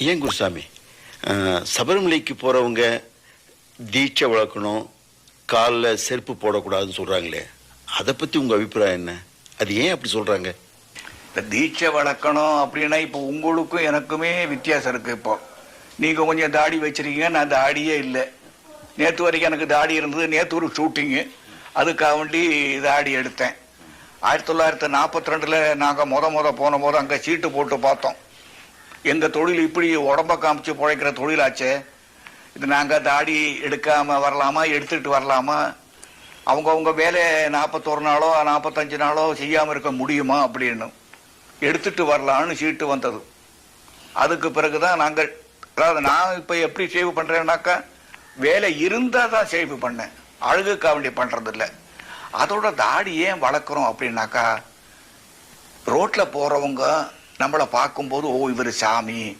ஏன் குருசாமி சபரிமலைக்கு போகிறவங்க தீட்சை வளர்க்கணும் காலில் செருப்பு போடக்கூடாதுன்னு சொல்கிறாங்களே அதை பற்றி உங்கள் அபிப்பிராயம் என்ன? அது ஏன் அப்படி சொல்கிறாங்க இந்த தீட்சை வளர்க்கணும் அப்படின்னா இப்போ உங்களுக்கும் எனக்குமே வித்தியாசம் இருக்குது இப்போ. நீங்கள் கொஞ்சம் தாடி வச்சிருக்கீங்க நான் தாடியே இல்லை. நேற்று வரைக்கும் எனக்கு தாடி இருந்தது நேற்று ஒரு ஷூட்டிங்கு. அதுக்காக வேண்டி தாடி எடுத்தேன். ஆயிரத்தி தொள்ளாயிரத்தி நாற்பத்தி ரெண்டில் நாங்கள் மொத மொதல் போன போது அங்கே சீட்டு போட்டு பார்த்தோம். எங்கள் தொழில் இப்படி உடம்ப காமிச்சு பிழைக்கிற தொழிலாச்சே? இது நாங்கள் தாடி எடுக்காமல் வரலாமா எடுத்துகிட்டு வரலாமா? அவங்கவுங்க வேலையை நாற்பத்தொரு நாளோ நாற்பத்தஞ்சு நாளோ செய்யாமல் இருக்க முடியுமா அப்படின்னு. எடுத்துட்டு வரலான்னு சீட்டு வந்தது. அதுக்கு பிறகு தான் நாங்கள் அதாவது நான் இப்போ எப்படி சேவ் பண்ணுறேன்னாக்கா வேலை இருந்தால் தான் சேவ் பண்ணேன். அழகுக்காக வேண்டி பண்ணுறதில்ல அதோட தாடி ஏன் வளர்க்குறோம் அப்படின்னாக்கா ரோட்டில் போகிறவங்க நம்மளை பார்க்கும்போது ஓ இவர் சாமி.